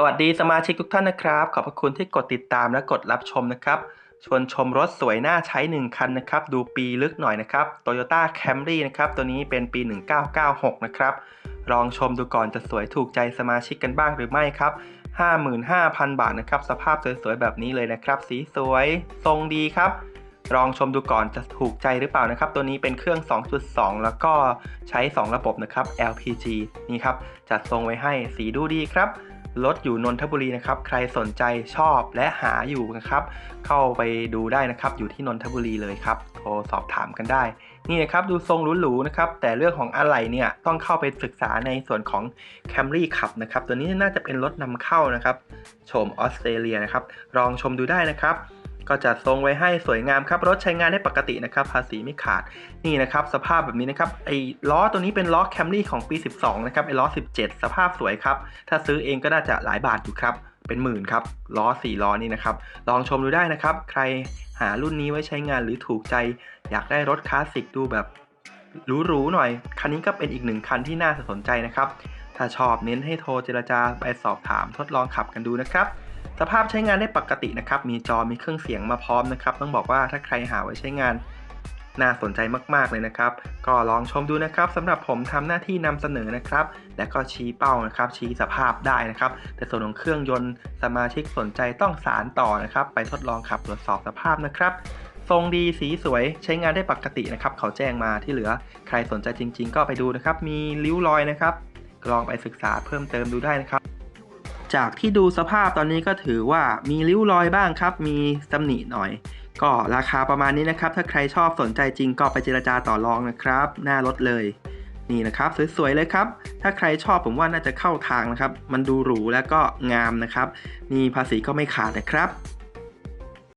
สวัสดีสมาชิกทุกท่านนะครับ ขอบพระคุณที่กดติดตามและกดรับชมนะครับ ชวนชมรถสวยน่าใช้ 1 คันนะครับ ดูปีลึกหน่อยนะครับ Toyota Camry นะครับ ตัวนี้เป็นปี 1996 นะครับ ลองชมดูก่อนจะสวยถูกใจสมาชิกกันบ้างหรือไม่ครับ 55,000 บาทนะครับ สภาพสวยๆแบบนี้เลยนะครับ สีสวย ทรงดีครับลองชมดูก่อนจะถูกใจหรือเปล่านะครับ ตัวนี้เป็นเครื่อง 2.2 แล้วก็ใช้ 2 ระบบนะครับ LPG นี่ครับ จัดทรงไว้ให้สีดูดีครับ รถอยู่นนทบุรีนะครับ ใครสนใจชอบและหาอยู่นะครับ เข้าไปดูได้นะครับ อยู่ที่นนทบุรีเลยครับโทรสอบถามกันได้ นี่นะครับดูทรงหรูๆนะครับ แต่เรื่องของอะไหล่เนี่ยต้องเข้าไปศึกษาในส่วนของ Camry ขับนะครับ ตัวนี้น่าจะเป็นรถนำเข้านะครับ ชมออสเตรเลียนะครับ ลองชมดูได้นะครับ ก็จัดทรงไว้ให้สวยงามครับรถใช้งานได้ปกตินะครับภาษีไม่ขาดนี่นะครับสภาพแบบนี้นะครับไอ้ล้อตัวนี้เป็นล้อ Camry ของปี 12 นะครับไอ้ล้อ 17 สภาพสวยครับถ้าซื้อเองก็น่าจะหลายบาทอยู่ครับเป็นหมื่นครับล้อ4ล้อนี่นะครับลองชมดูได้นะครับ ใครหารุ่นนี้ไว้ใช้งานหรือถูกใจ อยากได้รถคลาสสิกดูแบบหรูๆหน่อย คันนี้ก็เป็นอีกหนึ่งคันที่น่าสนใจนะครับ ถ้าชอบเน้นให้โทรเจรจาไปสอบถามทดลองขับกันดูนะครับ สภาพใช้งานได้ปกตินะครับ มีจอมีเครื่องเสียงมาพร้อมนะครับ ต้องบอกว่าถ้าใครหาไว้ใช้งานน่าสนใจมาก ๆ เลยนะครับ ก็ลองชมดูนะครับสำหรับผมทำหน้าที่นำเสนอนะครับ และก็ชี้เป้านะครับ ชี้สภาพได้นะครับ แต่ส่วนของเครื่องยนต์สมาชิกสนใจต้องสารต่อนะครับ ไปทดลองขับตรวจสอบสภาพนะครับ ทรงดีสีสวยใช้งานได้ปกตินะครับ เขาแจ้งมาที่เหลือ ใครสนใจจริง ๆ ก็ไปดูนะครับ มีริ้วรอยนะครับ ลองไปศึกษาเพิ่มเติมดูได้นะครับ จากที่ดูสภาพตอนนี้ก็ถือว่ามีริ้วรอยบ้างครับ มีตำหนิหน่อย ก็ราคาประมาณนี้นะครับ ถ้าใครชอบสนใจจริงก็ไปเจรจาต่อรองนะครับ หน้ารถเลย นี่นะครับสวยๆเลยครับ ถ้าใครชอบผมว่าน่าจะเข้าทางนะครับ มันดูหรูแล้วก็งามนะครับมีภาษีก็ไม่ขาดนะครับ